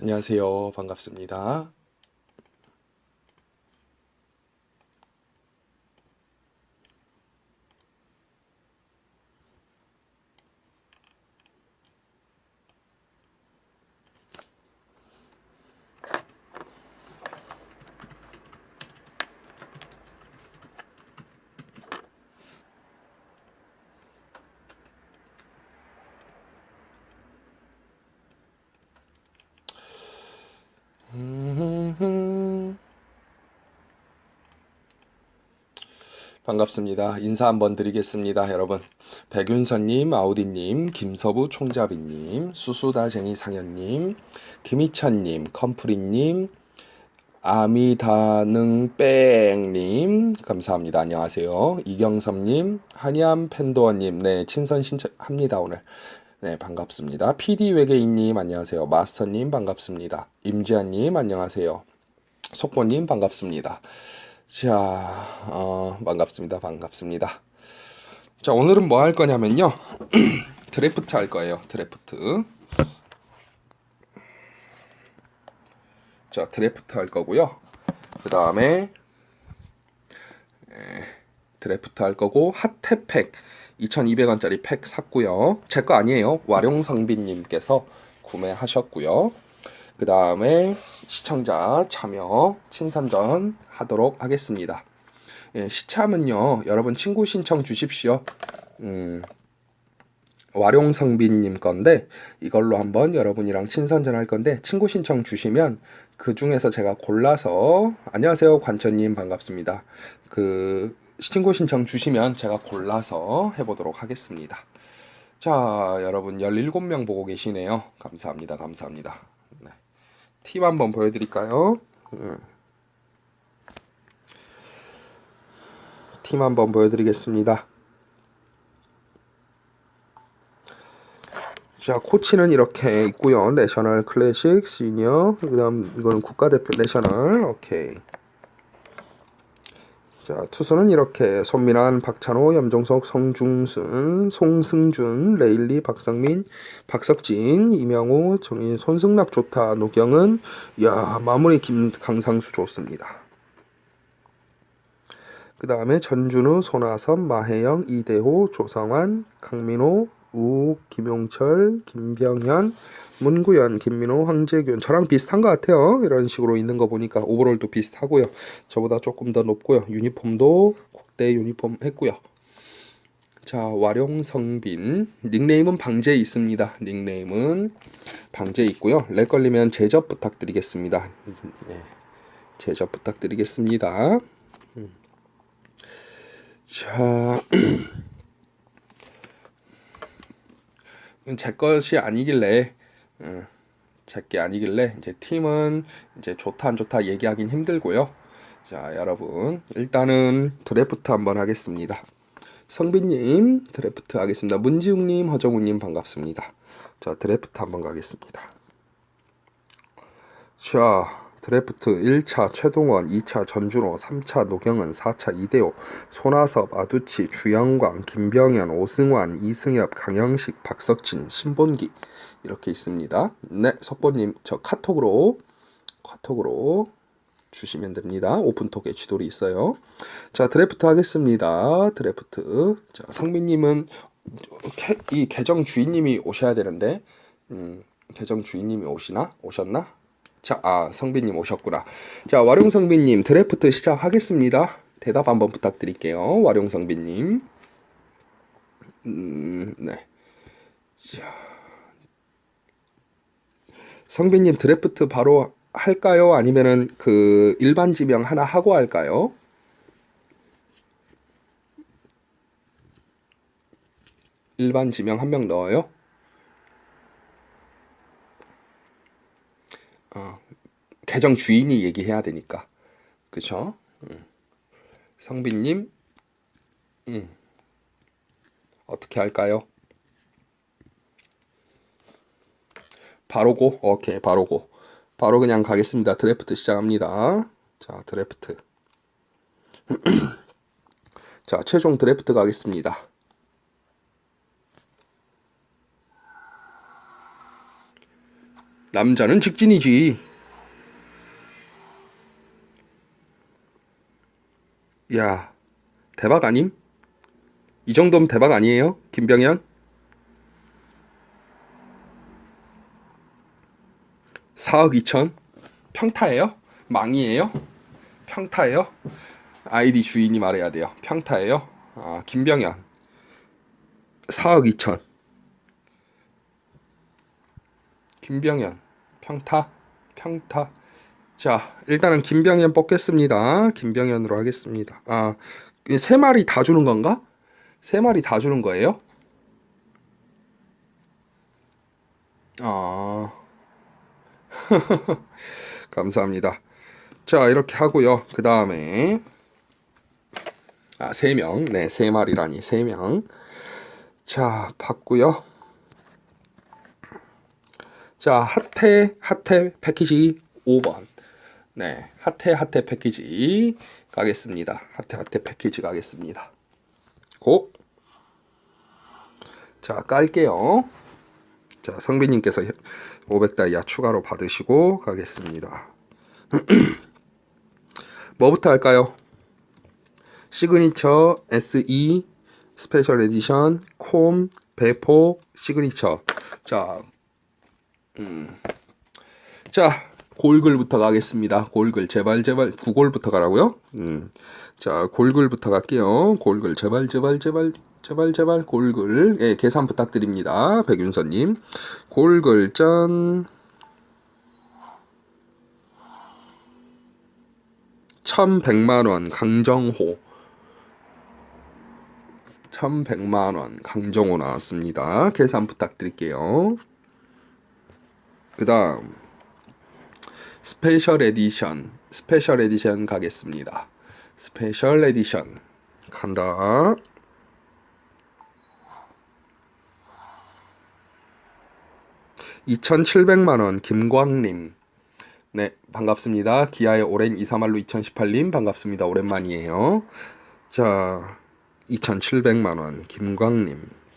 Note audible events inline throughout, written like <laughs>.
안녕하세요. 반갑습니다. 반갑습니다. 인사 한번 드리겠습니다, 여러분. 백윤선님, 아우디님, 김서부 총잡이님, 수수다쟁이 상현님, 김희찬님, 컴프리님, 아미다능뺑님, 감사합니다. 안녕하세요. 이경섭님, 한의암 팬도어님, 네, 친선 신청합니다, 오늘. 네, 반갑습니다. PD 외계인님, 안녕하세요. 마스터님, 반갑습니다. 임지아님, 안녕하세요. 속보님, 반갑습니다. 자, 어, 반갑습니다. 반갑습니다. 자, 오늘은 뭐 할 거냐면요. <clears throat> 드래프트 할 거예요. 드래프트. 자, 드래프트 할 거고요. 그 다음에 드래프트 할 거고 핫태팩 2,200원짜리 팩 샀고요. 제 거 아니에요. 와룡성빈님께서 구매하셨고요. 그 다음에 시청자 참여 친선전 하도록 하겠습니다. 예, 시참은요, 여러분 친구 신청 주십시오. 음, 와룡성빈님 건데 이걸로 한번 여러분이랑 친선전 할 건데 친구 신청 주시면 그 중에서 제가 골라서 안녕하세요 관천님 반갑습니다. 그 친구 신청 주시면 제가 골라서 해보도록 하겠습니다. 자 여러분 17명 보고 계시네요. 감사합니다. 감사합니다. 팁 한번 보여드릴까요? 음. 팀 한번 보여드리겠습니다. 자, 코치는 이렇게 있고요. 내셔널 클래식, 시니어, 그다음 이거는 국가대표 내셔널. 오케이. 자, 투수는 이렇게 손민환, 박찬호, 염정석, 성중순, 송승준, 레일리, 박상민, 박석진, 이명우, 정인, 손승락 좋다. 노경은 야 마무리 김 강상수 좋습니다. 그 다음에 전준우, 손아섭, 마혜영, 이대호, 조성환, 강민호, 우, 김용철, 김병현, 문구현, 김민호, 황재균 저랑 비슷한 것 같아요. 이런 식으로 있는 거 보니까 오버롤도 비슷하고요. 저보다 조금 더 높고요. 유니폼도 국대 유니폼 했고요. 자 와룡성빈 닉네임은 방제 있습니다. 닉네임은 방제 있고요. 렉 걸리면 제접 부탁드리겠습니다. 네, 제접 부탁드리겠습니다. 음. 자. <clears throat> 제 것이 아니길래 어, 제게 아니길래 이제 팀은 이제 좋다 안 좋다 얘기하긴 힘들고요. 자 여러분 일단은 드래프트 한번 하겠습니다. 성빈님 드래프트 하겠습니다. 문지웅님 허정우님 반갑습니다. 자 드래프트 한번 가겠습니다. 자 드래프트 1차 최동원, 2차 전준호, 3차 노경은, 4차 이대호, 손아섭, 아두치, 주영광, 김병현, 오승환, 이승엽, 강영식, 박석진, 신본기 이렇게 있습니다. 네, 석보님 저 카톡으로 카톡으로 주시면 됩니다. 오픈톡에 지돌이 있어요. 자 드래프트 하겠습니다. 드래프트. 자 성민님은 이 계정 주인님이 오셔야 되는데 음, 계정 주인님이 오시나 오셨나? 자, 아, 성빈님 오셨구나. 자, 와룡성빈님 드래프트 시작하겠습니다. 대답 한번 부탁드릴게요. 와룡성빈님. 음, 네. 자, 성빈님 드래프트 바로 할까요? 아니면은 그 일반 지명 하나 하고 할까요? 일반 지명 한 명 넣어요? 어, 계정 주인이 얘기해야 되니까. 그쵸? 음. 성빈님, 음. 어떻게 할까요? 바로고? 오케이, 바로고. 바로 그냥 가겠습니다. 드래프트 시작합니다. 자, 드래프트. <clears throat> 자, 최종 드래프트 가겠습니다. 남자는 직진이지. 야, 대박 아님? 이 정도면 대박 아니에요? 김병현? 4억 2천? 평타예요? 망이에요? 평타예요? 아이디 주인이 말해야 돼요. 평타예요? 아, 김병현. 4억 2천. 김병현. 평타? 평타. 자, 일단은 김병현 뽑겠습니다. 김병현으로 하겠습니다. 아, 이세 마리 다 주는 건가? 세 마리 다 주는 거예요? 아. <laughs> 감사합니다. 자, 이렇게 하고요. 그 다음에 아, 세 명. 네, 세 마리라니 세 명. 자, 봤고요. 자, 핫해 핫해 패키지 5번. 네, 핫해 핫해 패키지 가겠습니다. 핫해 핫해 패키지 가겠습니다. 고. 자, 깔게요. 자, 성빈님께서 500다이아 추가로 받으시고 가겠습니다. <clears throat> 뭐부터 할까요? 시그니처 SE 스페셜 에디션 콤 배포 시그니처 자, 음, 자 골글부터 가겠습니다. 골글 제발 제발 구골부터 가라고요? 음, 자 골글부터 갈게요. 골글 제발 제발 제발 제발 제발 골글 예 계산 부탁드립니다. 백윤서님 골글 짠 1100만원 강정호 1100만원 강정호 나왔습니다. 계산 부탁드릴게요. 그 다음 스페셜 에디션 스페셜 에디션 가겠습니다. 스페셜 에디션 간다. (2700만 원) 김광림 네, 반갑습니다. 기아의 오랜 이사말로 2018님 반갑습니다. 오랜만이에요. 자, 2,700만 원 김광님.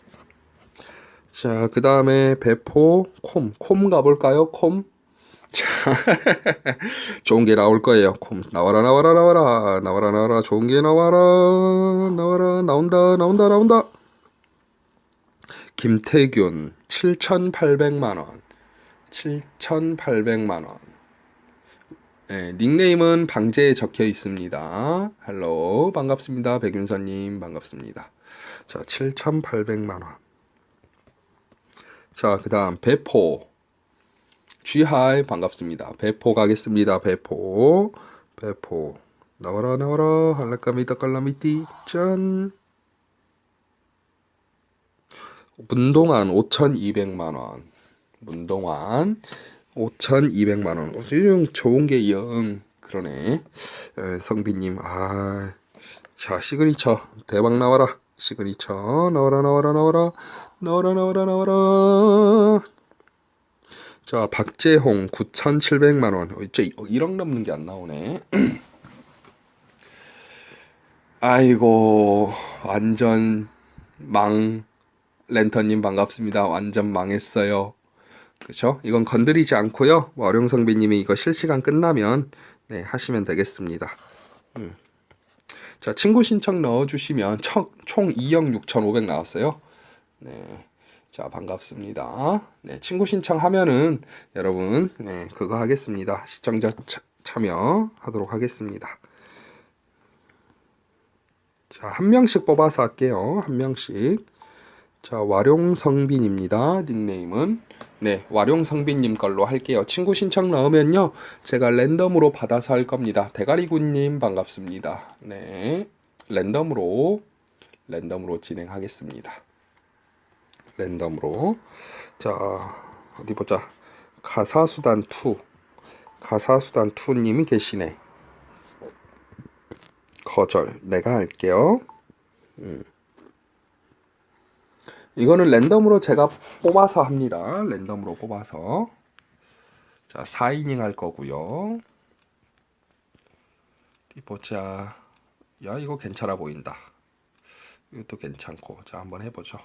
자, 그 다음에 배포 콤, 콤 가볼까요? 콤. 자, <laughs> 좋은 게 나올 거예요. 콤 나와라 나와라 나와라 나와라 나와라 좋은 게 나와라 나와라 나온다 나온다 나온다. 김태균 7,800만 원. 7,800만 원. 네, 닉네임은 방제에 적혀 있습니다. 할로 반갑습니다. 백윤서님 반갑습니다. 자 7,800만 원. 자 그 다음 배포 쥐하이 반갑습니다. 배포 가겠습니다. 배포 배포 나와라 나와라 할라까미다 깔라미띠 짠 문동안 5,200만 원. 문동안 5,200만 원. 어, 좀 좋은 게 영. 그러네. 에, 성빈님, 아, 자 시그니처 대박 나와라. 시그니처 나와라 나와라 나와라 나와라 나와라 나와라. 자 박재홍 9,700만 원. 어, 이제 1억 넘는 게 안 나오네. <clears throat> 아이고 완전 망 랜턴님 반갑습니다. 완전 망했어요. 그렇죠? 이건 건드리지 않고요. 와룡성비님이 이거 실시간 끝나면 네, 하시면 되겠습니다. 음. 자 친구 신청 넣어주시면 총, 총 2억 6,500 나왔어요. 네. 자 반갑습니다. 네, 친구 신청하면은 여러분 네, 그거 하겠습니다. 시청자 차, 참여하도록 하겠습니다. 자 한 명씩 뽑아서 할게요. 한 명씩. 자 와룡성빈입니다. 닉네임은 네 와룡성빈님 걸로 할게요. 친구 신청 넣으면요 제가 랜덤으로 받아서 할 겁니다. 대가리군님 반갑습니다. 네 랜덤으로 랜덤으로 진행하겠습니다. 랜덤으로 자 어디 보자 가사수단 2 가사수단 2님이 계시네. 거절 내가 할게요. 음. 이거는 랜덤으로 제가 뽑아서 합니다. 랜덤으로 뽑아서. 자, 4이닝 할 거고요. 보자. 야, 이거 괜찮아 보인다. 이것도 괜찮고. 자, 한번 해보죠.